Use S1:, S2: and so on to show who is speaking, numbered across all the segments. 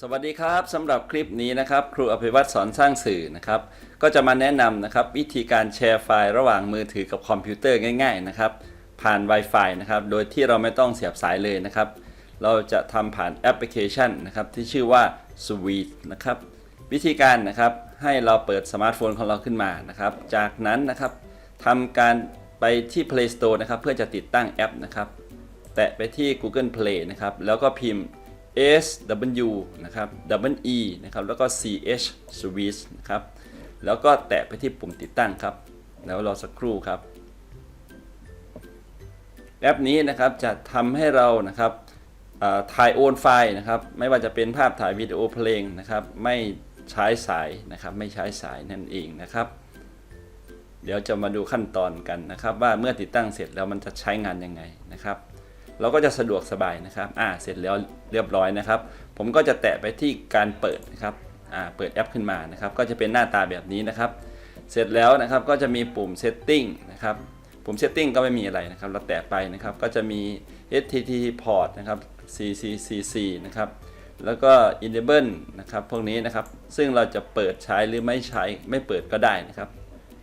S1: สวัสดีครับสำหรับคลิปนี้นะครับ ครูอภิวัตสอนสร้างสื่อนะครับ ก็จะมาแนะนำนะครับ วิธีการแชร์ไฟล์ระหว่างมือถือกับคอมพิวเตอร์ง่ายๆนะครับ ผ่าน Wi-Fi นะครับ โดยที่เราไม่ต้องเสียบสายเลยนะครับ เราจะทำผ่านแอปพลิเคชันนะครับ ที่ชื่อว่า Sweet นะครับ วิธีการนะครับให้เราเปิดสมาร์ทโฟนของเราขึ้นมานะครับ จากนั้นนะครับทำการไปที่ Play Store นะครับ เพื่อจะติดตั้งแอปนะครับ แตะไปที่ Google Play นะครับแล้วก็พิมพ์ S W นะครับ W E นะครับ แล้วก็ C H Switch นะครับ แล้วก็แตะไปที่ปุ่มติดตั้งครับ แล้วรอสักครู่ครับ แอปนี้นะครับจะทำให้เรานะครับถ่ายโอนไฟล์นะครับ ไม่ว่าจะเป็นภาพถ่ายวิดีโอเพลงนะครับ ไม่ใช้สายนะครับ ไม่ใช้สายนั่นเองนะครับ เดี๋ยวจะมาดูขั้นตอนกันนะครับ ว่าเมื่อติดตั้งเสร็จแล้วมันจะใช้งานยังไงนะครับ เราก็จะสะดวกสบายนะครับ อ่า เสร็จแล้วเรียบร้อยนะครับ ผมก็จะแตะไปที่การเปิดนะครับ อ่า เปิดแอปขึ้นมานะครับ ก็จะเป็นหน้าตาแบบนี้นะครับ เสร็จแล้วนะครับ ก็จะมีปุ่ม setting นะครับ ปุ่ม setting ก็ไม่มีอะไรนะครับ เราแตะไปนะครับ ก็จะมี HTTP port นะครับ CCCC นะครับ แล้วก็ enable นะครับ พวกนี้นะครับ ซึ่งเราจะเปิดใช้หรือไม่ใช้ ไม่เปิดก็ได้นะครับ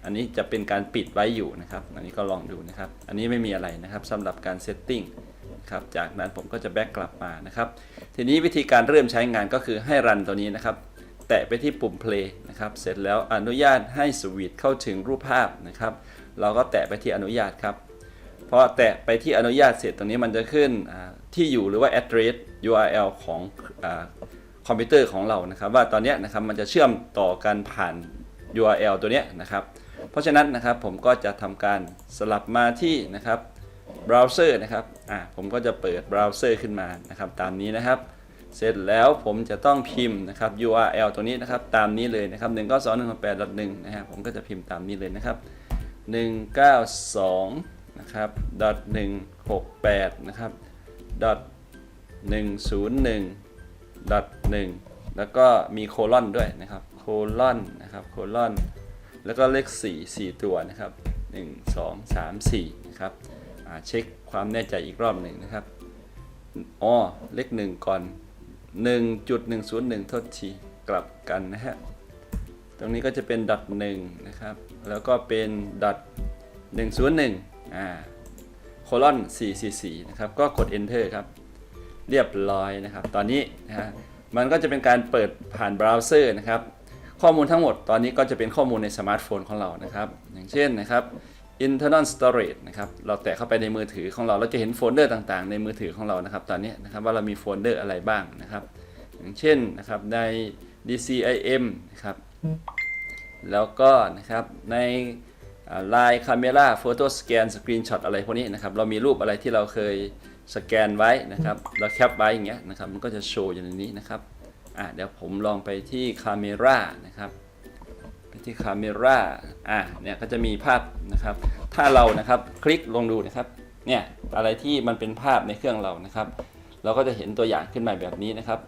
S1: อันนี้จะเป็นการปิดไว้อยู่นะครับ อันนี้ก็ลองดูนะครับ อันนี้ไม่มีอะไรนะครับสำหรับการ ครับจากนั้นผมก็จะแบ็กกลับมานะครับ ทีนี้วิธีการเริ่มใช้งานก็คือให้รันตัวนี้นะครับ แตะไปที่ปุ่ม play นะครับเสร็จแล้วอนุญาตให้สวิตเข้าถึงรูปภาพนะครับ เราก็แตะไปที่อนุญาตครับพอแตะไปที่อนุญาตเสร็จตรงนี้มันจะขึ้นที่อยู่หรือว่า address URL ของอคอมพิวเตอร์ของเรานะครับ ว่าตอนนี้นะครับมันจะเชื่อมต่อกันผ่าน URL ตัวนี้นะครับ เพราะฉะนั้นนะครับผมก็จะทำการสลับมาที่นะครับ เบราว์เซอร์นะครับอ่าผมก็จะเปิดเบราว์เซอร์ขึ้นมานะครับตามนี้นะครับ เสร็จแล้วผมจะต้องพิมพ์นะครับ URL ตัวนี้นะครับตามนี้เลยนะครับ1 9 2 1 6 8 1นะฮะผมก็จะพิมพ์ตามนี้เลยนะครับ 192นะครับ 168 นะครับ 101 1 แล้วก็มีโคลอนด้วยนะครับโคลอนนะครับโคลอนแล้วก็เลข 4 4 ตัวนะครับ 1 2 3 4 นะครับาเช็คความแน่ใจอีกรอบหนึ่งนะครับอ๋อเลข1ก่อน 1.101โทษทีกลับกันนะฮะตรงนี้ก็จะเป็นดอทหนึ่งนะครับ แล้วก็เป็นดอท101อ่าโคลอน444นะครับ ก็กด enter ครับ เรียบร้อยนะครับ ตอนนี้นะฮะมันก็จะเป็นการเปิดผ่านเบราว์เซอร์นะครับ ข้อมูลทั้งหมดตอนนี้ก็จะเป็นข้อมูลในสมาร์ทโฟนของเรานะครับ อย่างเช่นนะครับ internal storage นะครับ เราแตะเข้าไปในมือถือของเรา เราจะเห็นโฟลเดอร์ต่างๆ ในมือถือของเรานะครับ ตอนนี้นะครับว่าเรามีโฟลเดอร์อะไรบ้างนะครับ อย่างเช่นนะครับใน DCIM นะครับ แล้วก็นะครับในไลน์คาเมราโฟโต้สแกนสกรีนช็อตอะไรพวกนี้นะครับ เรามีรูปอะไรที่เราเคยสแกนไว้นะครับ เราแคปไว้อย่างเงี้ยนะครับ มันก็จะโชว์อยู่ในนี้นะครับ อะเดี๋ยวผมลองไปที่คาเมรานะครับ ไปที่คาเมราอะเนี่ยก็จะมีภาพนะครับ ถ้าเรานะครับคลิกลงดูนะครับเนี่ยอะไรที่มันเป็นภาพในเครื่องเรานะครับ เราก็จะเห็นตัวอย่างขึ้นมาแบบนี้นะครับ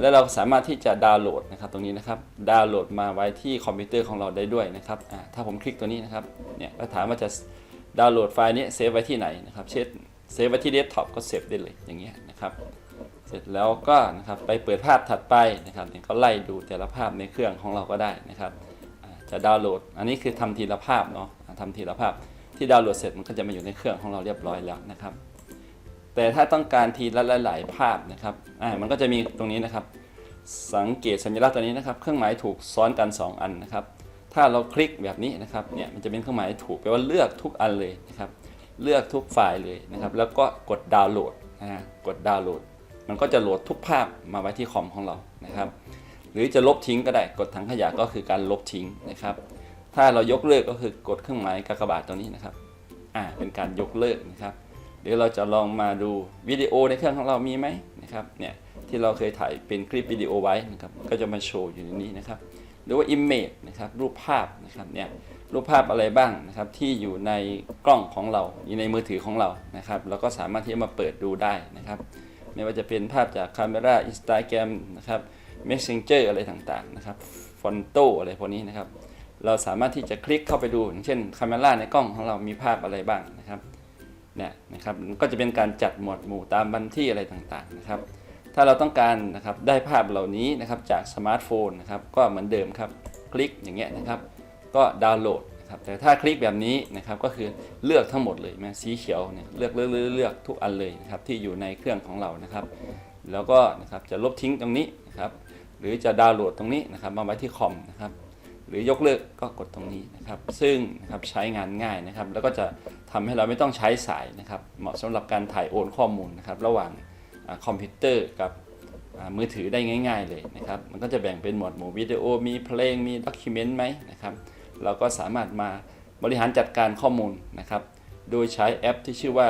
S1: แล้วเราสามารถที่จะดาวน์โหลดนะครับ ตรงนี้นะครับดาวน์โหลดมาไว้ที่คอมพิวเตอร์ของเราได้ด้วยนะครับอ่าถ้าผมคลิกตัวนี้นะครับเนี่ยก็ถามว่าจะดาวน์โหลดไฟล์นี้เซฟไว้ที่ไหนนะครับเช่นเซฟไว้ที่เดสก์ท็อปก็เซฟได้เลยอย่างเงี้ยนะครับเสร็จแล้วก็นะครับไปเปิดภาพถัดไปนะครับเนี่ยก็ไล่ดูแต่ละภาพในเครื่องของเราก็ได้นะครับ จะดาวน์โหลด อันนี้คือทำทีละภาพเนาะทำทีละภาพ ที่ดาวน์โหลดเสร็จมันก็จะมาอยู่ในเครื่องของเราเรียบร้อยแล้วนะครับ แต่ถ้าต้องการทีละหลาย ๆ ภาพนะครับอ่ามันก็จะมีตรงนี้นะครับ สังเกตสัญลักษณ์ตัวนี้นะครับ เครื่องหมายถูกซ้อนกัน 2 อันนะครับ ถ้าเราคลิกแบบนี้นะครับเนี่ยมันจะเป็นเครื่องหมายถูกแปลว่าเลือกทุกอันเลยนะครับ เลือกทุกไฟล์เลยนะครับ แล้วก็กดดาวน์โหลดนะฮะกดดาวน์โหลด มันก็จะโหลดทุกภาพมาไว้ที่คอมของเรานะครับ หรือจะลบทิ้งก็ได้กดถังขยะก็คือการลบทิ้งนะครับ ถ้าเรายกเลิกก็คือกดเครื่องหมายกากบาทตัวนี้นะครับอ่าเป็นการยกเลิกนะครับเดี๋ยวเราจะลองมาดูวิดีโอในเครื่องของเรามีไหมนะครับเนี่ยที่เราเคยถ่ายเป็นคลิปวิดีโอไว้นะครับก็จะมาโชว์อยู่ในนี้นะครับหรือว่า Image นะครับรูปภาพนะครับเนี่ยรูปภาพอะไรบ้างนะครับที่อยู่ในกล้องของเราอยู่ในมือถือของเรานะครับเราก็สามารถที่จะมาเปิดดูได้นะครับ ไม่ว่าจะเป็นภาพจากคาเมราอินสตาแกรมนะครับ Messenger อะไรต่างๆนะครับฟอนโตอะไรพวกนี้นะครับ เราสามารถที่จะคลิกเข้าไปดูอย่างเช่นคาเมราในกล้องของเรามีภาพอะไรบ้างนะครับเนี่ยนะครับก็จะเป็นการจัดหมวดหมู่ตามบันที่อะไรต่างๆนะครับ ถ้าเราต้องการนะครับได้ภาพเหล่านี้นะครับจากสมาร์ทโฟนนะครับก็เหมือนเดิมครับคลิกอย่างเงี้ยนะครับ ก็ดาวน์โหลดนะครับแต่ถ้าคลิกแบบนี้นะครับก็คือเลือกทั้งหมดเลยแม้สีเขียวเนี่ยเลือกเลือกเลือกเลือกทุกอันเลยนะครับที่อยู่ในเครื่องของเรานะครับ แล้วก็นะครับจะลบทิ้งตรงนี้นะครับ หรือจะดาวน์โหลดตรงนี้นะครับมาไว้ที่คอมนะครับหรือยกเลิกก็กดตรงนี้นะครับ ซึ่งนะครับใช้งานง่ายนะครับ แล้วก็จะทำให้เราไม่ต้องใช้สายนะครับ เหมาะสำหรับการถ่ายโอนข้อมูลนะครับ ระหว่างอคอมพิวเตอร์กับมือถือได้ง่าย ๆ เลยนะครับ มันก็จะแบ่งเป็นหมวดหมู่วิดีโอ มีเพลง มีด็อกิเมนต์ไหมนะครับ เราก็สามารถมาบริหารจัดการข้อมูลนะครับ โดยใช้แอปที่ชื่อว่า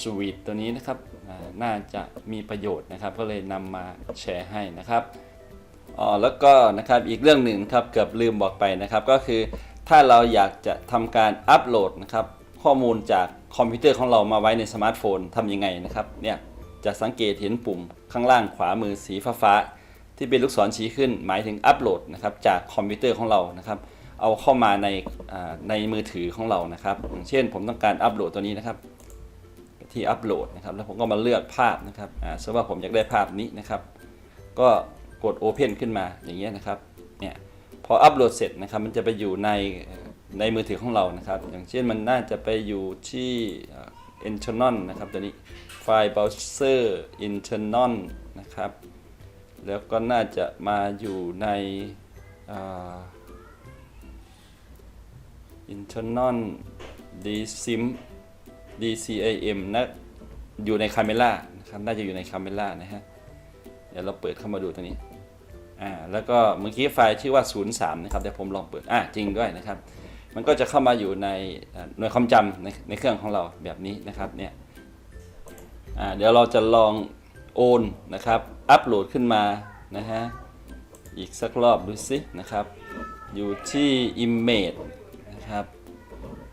S1: Suite ตัวนี้นะครับ น่าจะมีประโยชน์นะครับ ก็เลยนำมาแชร์ให้นะครับ อ๋อแล้วก็นะครับอีกเรื่องหนึ่งครับเกือบลืมบอกไปนะครับ ก็คือถ้าเราอยากจะทำการอัปโหลดนะครับข้อมูลจากคอมพิวเตอร์ของเรามาไว้ในสมาร์ทโฟนทำยังไงนะครับเนี่ยจะสังเกตเห็นปุ่มข้างล่างขวามือสีฟ้าๆที่เป็นลูกศรชี้ขึ้นหมายถึงอัปโหลดนะครับจากคอมพิวเตอร์ของเรานะครับ เอาเข้ามาในในมือถือของเรานะครับเช่นผมต้องการอัปโหลดตัวนี้นะครับ ที่อัปโหลดนะครับแล้วผมก็มาเลือกภาพนะครับอ่าสมมติว่าผมอยากได้ภาพนี้นะครับ ก็ กด Open ขึ้นมาอย่างเงี้ยนะครับเนี่ยพออัปโหลดเสร็จนะครับมันจะไปอยู่ในในมือถือของเรานะครับ อย่างเช่นมันน่าจะไปอยู่ที่ internal นะครับตัวนี้ไฟล์ browser internal นะครับ แล้วก็น่าจะมาอยู่ใน internal dsim dcam นะอยู่ใน camera นะครับ น่าจะอยู่ใน camera นะฮะ เดี๋ยวเราเปิดเข้ามาดูตรงนี้ อ่าแล้วก็เมื่อกี้ไฟล์ชื่อว่า 03 นะครับเดี๋ยวผมลองเปิดอ่าจริงด้วยนะครับ มันก็จะเข้ามาอยู่ในหน่วยความจำในในเครื่องของเราแบบนี้นะครับเนี่ยอ่าเดี๋ยวเราจะลองโอนนะครับอัปโหลดขึ้นมานะฮะอีกสักรอบดูสินะครับ อยู่ที่ Image นะครับ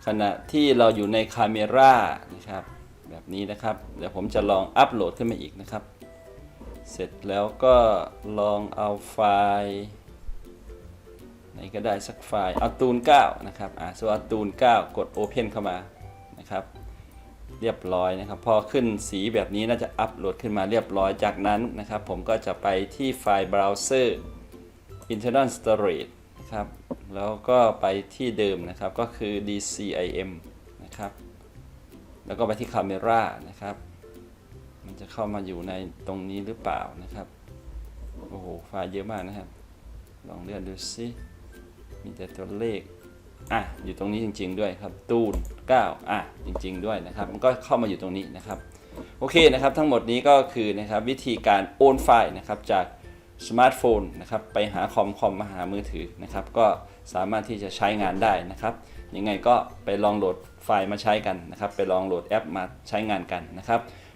S1: ขณะที่เราอยู่ใน Camera นะครับแบบนี้นะครับ เดี๋ยวผมจะลองอัปโหลดขึ้นมาอีกนะครับ เสร็จแล้วก็ลองเอาไฟล์ไหนก็ได้สักไฟล์เอาตูน9นะครับอ่าส่วนเอาตูน 9 กด Open เข้ามานะครับเรียบร้อยนะครับ พอขึ้นสีแบบนี้น่าจะอัปโหลดขึ้นมาเรียบร้อยจากนั้นนะครับ ผมก็จะไปที่ไฟล์เบราว์เซอร์ internal storage นะครับ แล้วก็ไปที่เดิมนะครับก็คือ DCIM นะครับ แล้วก็ไปที่ Camera นะครับ มันจะเข้ามาอยู่ในตรงนี้หรือเปล่านะครับ โอ้โห ไฟล์เยอะมากนะครับ ลองเลื่อนดูสิ มีแต่ตัวเลข อะ อยู่ตรงนี้จริง ๆ ด้วยครับ ตูน9อะ จริง ๆ ด้วยนะครับ มันก็เข้ามาอยู่ตรงนี้นะครับ โอเคนะครับ ทั้งหมดนี้ก็คือนะครับวิธีการโอนไฟล์นะครับจากสมาร์ทโฟนนะครับไปหาคอมคอมมาหามือถือนะครับ ก็สามารถที่จะใช้งานได้นะครับยังไงก็ไปลองโหลดไฟล์มาใช้กันนะครับ ไปลองโหลดแอปมาใช้งานกันนะครับ